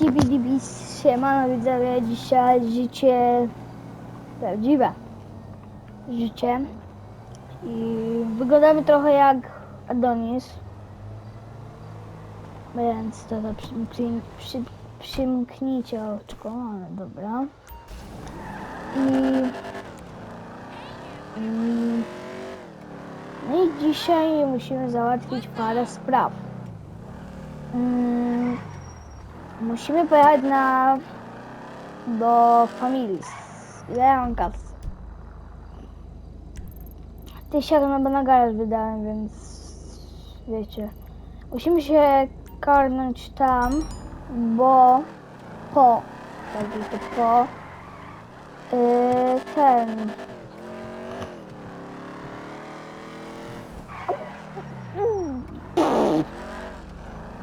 TBDB, siemano widzowie, dzisiaj życie prawdziwe. Życie. I wyglądamy trochę jak Adonis. Więc to, to przymknij, przy, przymknijcie oczko, ale dobra. I, i no i dzisiaj musimy załatwić parę spraw. Mm, Musimy pojechać na... do familii. Mam kasy? Tysiąc na na garaż wydałem, więc... Wiecie. Musimy się karnąć tam, bo... Po... Tak to po... Yy, ten...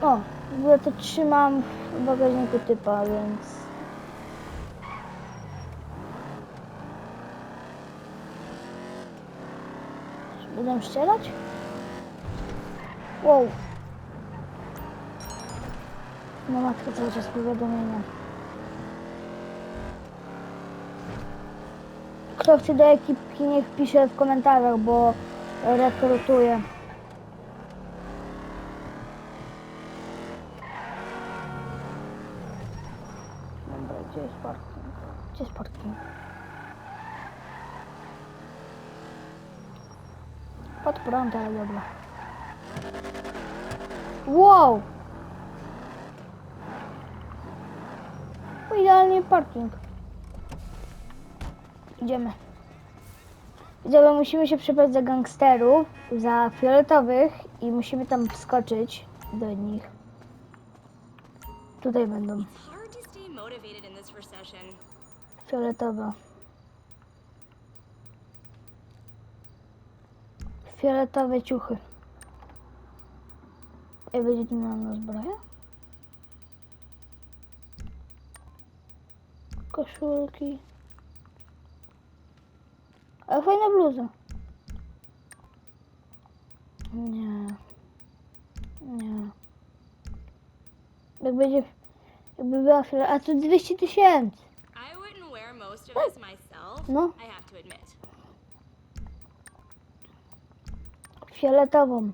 O, w ogóle to trzymam w bagażniku typa, więc... Będę strzelać? Wow. No matka cały czas powiadomienia. Kto chce do ekipki, niech pisze w komentarzach, bo rekrutuję. Dobra, gdzie jest parking? Gdzie jest parking? Pod prąd, ale dobra. Wow! Idealnie parking. Idziemy. Widzowie, musimy się przebrać za gangsterów, za fioletowych i musimy tam wskoczyć do nich. Tutaj będą. It's Fioletowe ciuchy. Ej, będzie tu miała na zbroję? Koszulki. Ale fajna bluza. Nie. Nie. Jak będzie... Jakby była fioletowa... A tu 200 tysięcy. I Fioletową.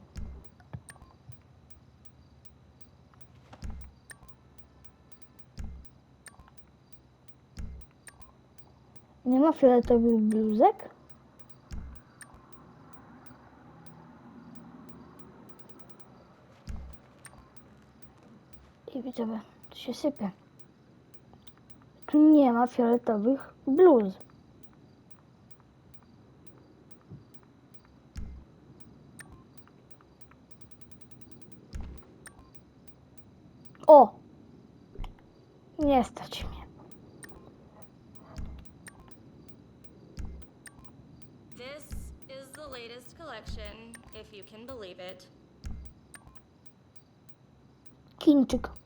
Nie ma fioletowych bluzek? I widzowie, to się sypie. Tu nie ma fioletowych bluz. O! Nie stać mnie. This is the latest collection, if you can believe it. Chińczyk.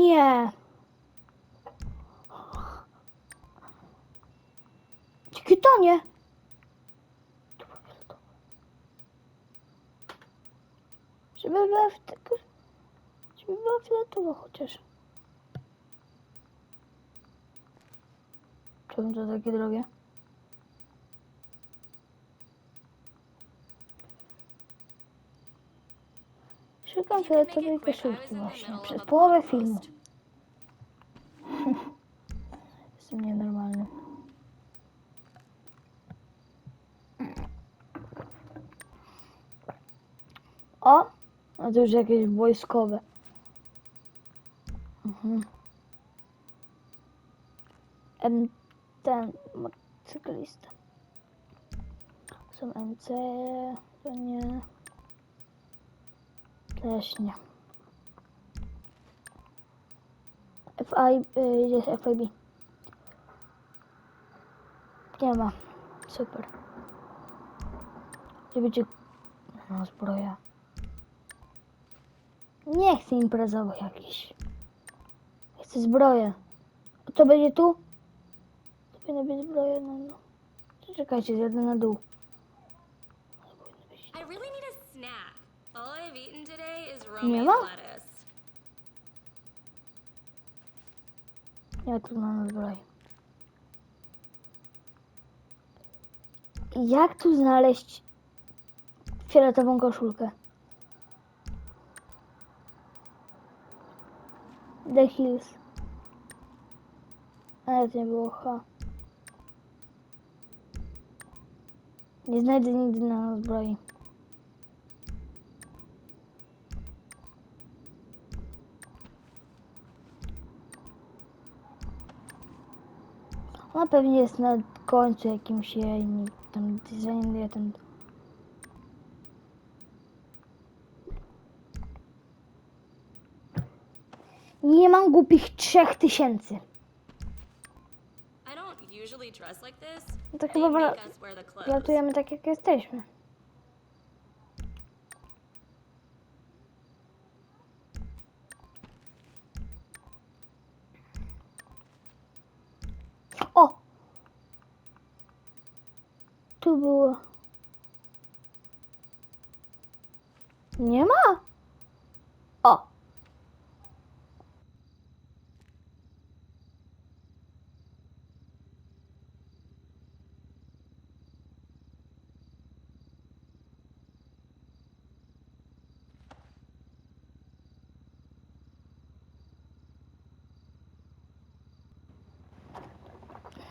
Nie. Kitonie. Żeby była w tego... Żeby była fioletowa chociaż. Czemu to takie drogie? Szukam fioletowej koszulki właśnie. Przez połowę filmu. Jestem nienormalny. O! A to już jakieś wojskowe. Mhm. M ten motocyklista. Są MC, to nie. Też nie. FI, y, jest FIB. Nie ma. Super. Gdzie będzie... No, zbroja. Nie chcę imprezowych jakichś. Chcę zbroję. To będzie tu? To być zbroja, no, no. Czekajcie, zjadę na dół. To powinno być- I really need a snack. All I've eaten today is romaine lettuce. Ja tu mam zbroję. Jak tu znaleźć fioletową koszulkę? The Hills. Ale to nie było H. Nie znajdę nigdy na zbroi. Ona pewnie jest na końcu jakimś jej, tam ja ten... Nie mam głupich trzech tysięcy. No to chyba make wra- us wear the clothes. Latujemy tak jak jesteśmy.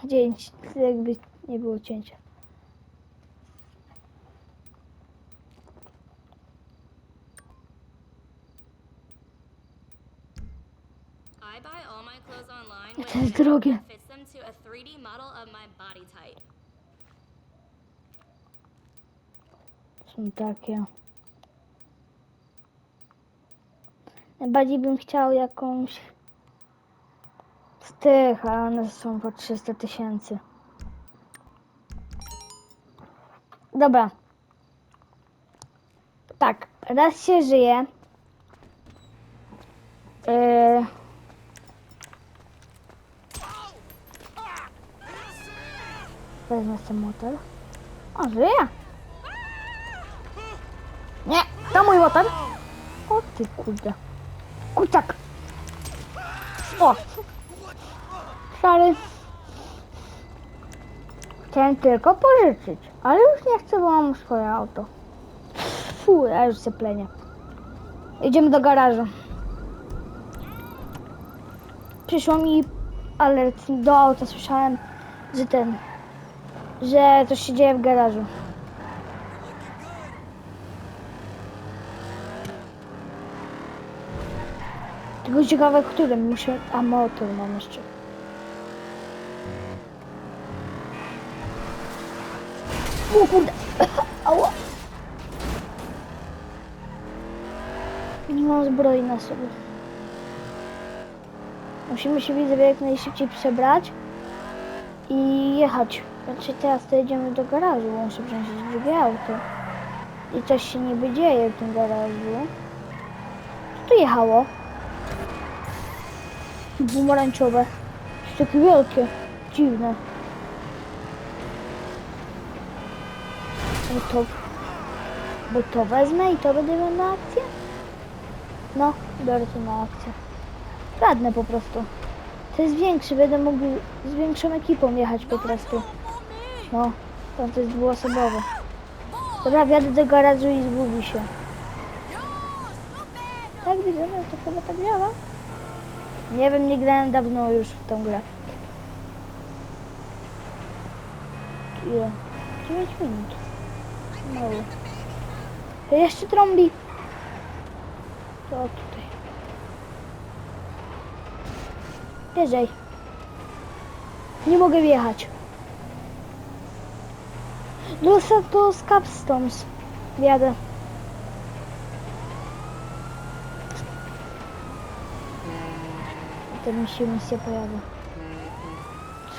Dzięć, jakby nie było cięcia. To jest drogie. that fits them to a 3D model of my body type. Są takie. Najbardziej bym chciał jakąś tych, a one są po 300 tysięcy. Dobra. Tak, raz się żyje. Yy... Wezmę ten motor. O, żyje. Nie, to mój motor. O ty kurde. Kurczak. O. Szary. Chciałem tylko pożyczyć, ale już nie chcę, bo mam swoje auto. Fu, ja już się plenię. Idziemy do garażu. Przyszło mi alert do auta. Słyszałem, że ten, że coś się dzieje w garażu. Tylko ciekawe, którym muszę... A motor mam jeszcze. O kurde. Ała. Nie mam zbroi na sobie. Musimy się widzę jak najszybciej przebrać i jechać. Znaczy teraz to jedziemy do garażu, bo muszę wziąć drugie auto. I coś się niby dzieje w tym garażu. Co tu jechało? Pomarańczowe. Jest takie wielkie. Dziwne. Bo to, bo to wezmę i to będę miał na akcję? No, biorę to na akcję. Radnę po prostu. To jest większy, będę mógł z większą ekipą jechać po prostu. No, to jest dwuosobowe. Dobra, wjadę do garażu i zgubi się. Tak widzę, no to chyba tak działa. Nie wiem, nie grałem dawno już w tą grę. Ile? 9 minut. To jeszcze trąbi. To tutaj. Wjeżdżaj. Nie mogę wjechać. Do Santos Capstones. Jadę. To mi się misja pojawia.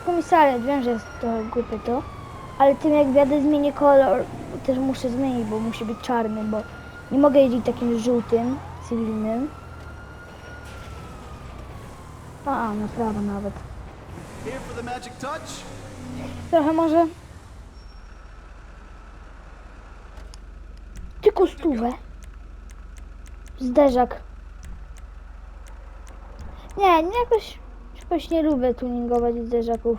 Komisariat, wiem, że jest trochę głupie to. Ale tym jak wjadę zmienię kolor, też muszę zmienić, bo musi być czarny, bo nie mogę jeździć takim żółtym, cywilnym. A, na prawo nawet. Trochę może. Tylko stówę. Zderzak. Nie, nie jakoś, jakoś nie lubię tuningować zderzaków.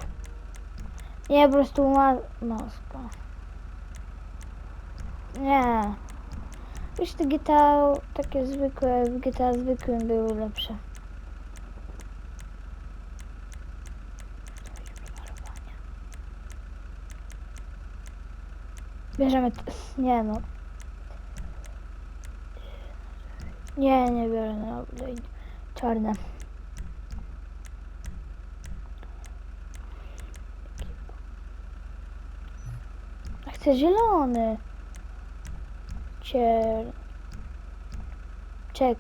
Nie, po prostu ma... Maska. Nie. Już te GTA takie zwykłe, w GTA zwykłym były lepsze. Bierzemy. Nie no. Nie, nie biorę na czarne. A Chcę zielony. Czekaj.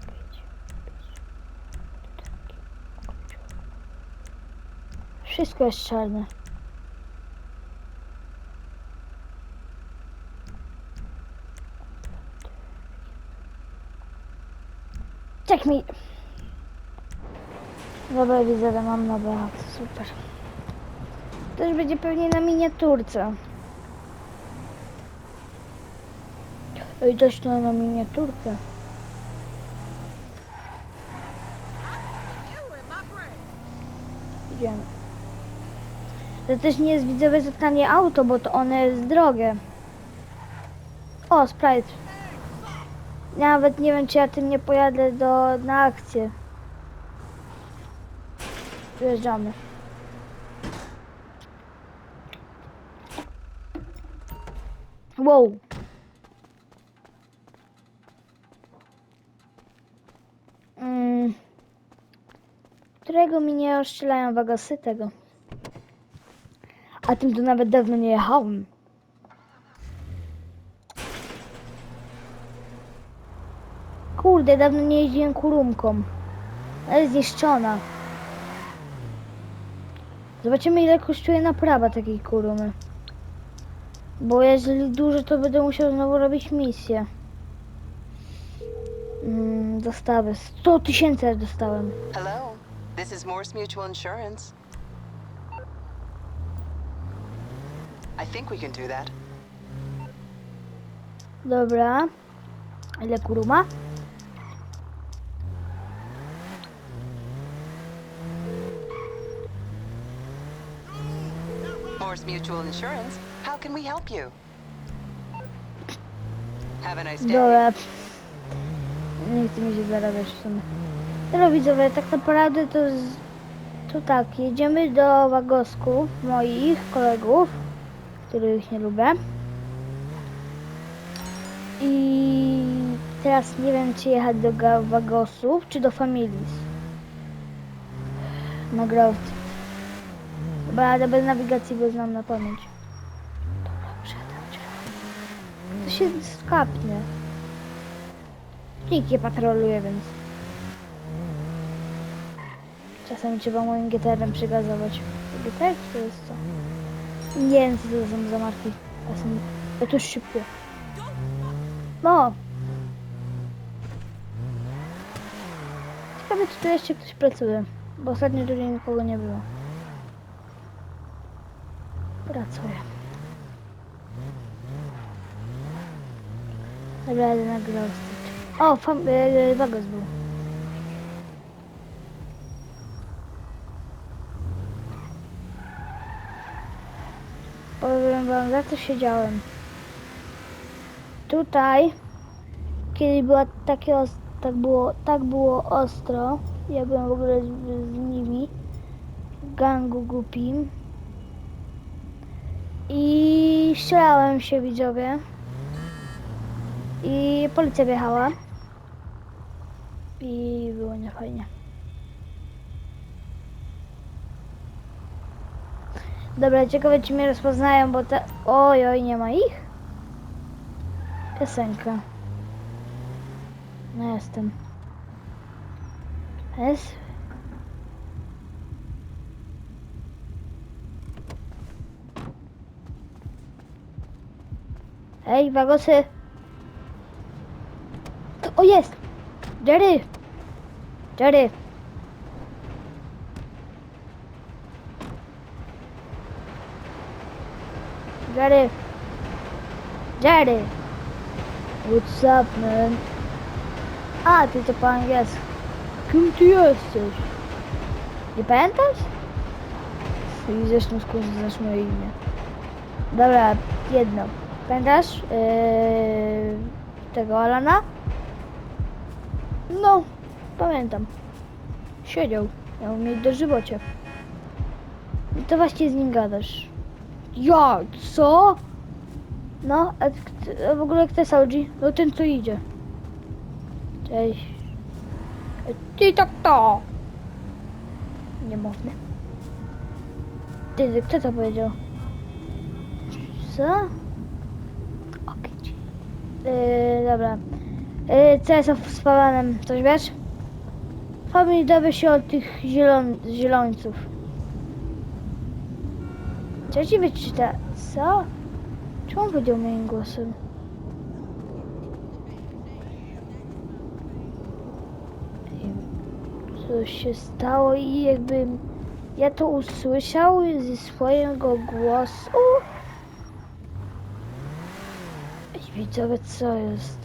Wszystko jest czarne. Czek mi. Dobra, widzę, że mam nowe super. Też będzie pewnie na miniaturce. Oj, też to na miniaturkę. Idziemy. To też nie jest widzowe za tanie auto, bo to one jest drogie. O, Sprite. Nawet nie wiem, czy ja tym nie pojadę do, na akcję. Wyjeżdżamy. Wow. Mm. Którego mi nie oszczelają wagosy tego? A tym tu nawet dawno nie jechałem. Kurde, dawno nie jeździłem kurumką. Ale jest zniszczona. Zobaczymy ile kosztuje naprawa takiej kurumy. Bo jeżeli dużo, to będę musiał znowu robić misję. Mm, dostawy. 100 tysięcy dostałem. Hello, this is Morse Mutual Insurance. I think we can do that. Dobra. Ile kuruma? Morse Mutual Insurance, how can we help you? Have a nice day. Dobra. Nie chce mi się zarabiać w sumie. Dobra widzowie, tak naprawdę to, z... tak, jedziemy do Wagosków, moich kolegów, których nie lubię. I teraz nie wiem, czy jechać do Wagosów, czy do Familis. Na Growth. Chyba jadę bez nawigacji, bo znam na pamięć. Dobra, przedam. To się skapnie. Nikt nie patroluje, więc... Czasami trzeba moim GTR-em przygazować. GTR to jest co? Nie wiem, co to są za marki. Są... ja tu szybko. No! Ciekawe, czy tu jeszcze ktoś pracuje. Bo ostatnio tutaj nikogo nie było. Pracuje. Dobra, jadę na Grove Street. O, fam- e, e, Wagos był. Powiem wam, za co siedziałem. Tutaj, kiedy była takie tak było, tak było ostro, ja byłem w ogóle z, z nimi, gangu głupim. I strzelałem się widzowie. I policja wjechała. I było niefajnie. Dobra, ciekawe czy mnie rozpoznają, bo te... Oj, oj, nie ma ich? Piosenka. No jestem. Jest? Ej, wagosy! O, jest! Jerry! Jerry! Jerry! Jerry! What's up, man? A, ty to po angielsku. Kim ty jesteś? Nie pamiętasz? I zresztą skąd znasz moje imię. Dobra, jedno. Pamiętasz? Yy, tego Alana? No, pamiętam. Siedział. Miał mieć dożywocie. I to właśnie z nim gadasz. Ja, co? No, a, w ogóle kto jest Audi? No ten co idzie. Cześć. Ty tak to. Niemowny. Ty, kto to powiedział? Co? Okej. Yy, dobra. Yy, co jest z Palanem? Coś wiesz? Family dowie się od tych zielon zielońców. Co ci wyczyta? Co? Czemu on powiedział moim głosem? Coś się stało i jakbym ja to usłyszał ze swojego głosu. Widzowie, co jest?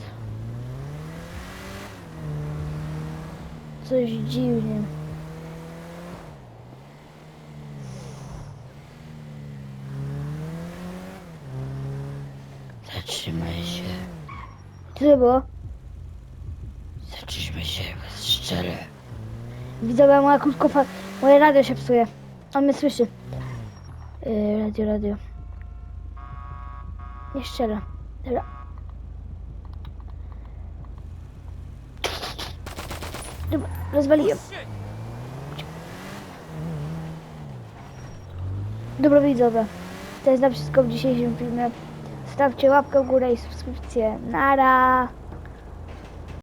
Coś dziwnie. Zatrzymaj się. Co to było? Zatrzymaj się, strzelę. Widzowie, moja krótkofa... Moje radio się psuje. On mnie słyszy. Yy, radio, radio. Nie szczerze. Dobra. Dobra, rozwaliłem. Dobra widzowie, to jest na wszystko w dzisiejszym filmie. Stawcie łapkę w górę i subskrypcję. Nara!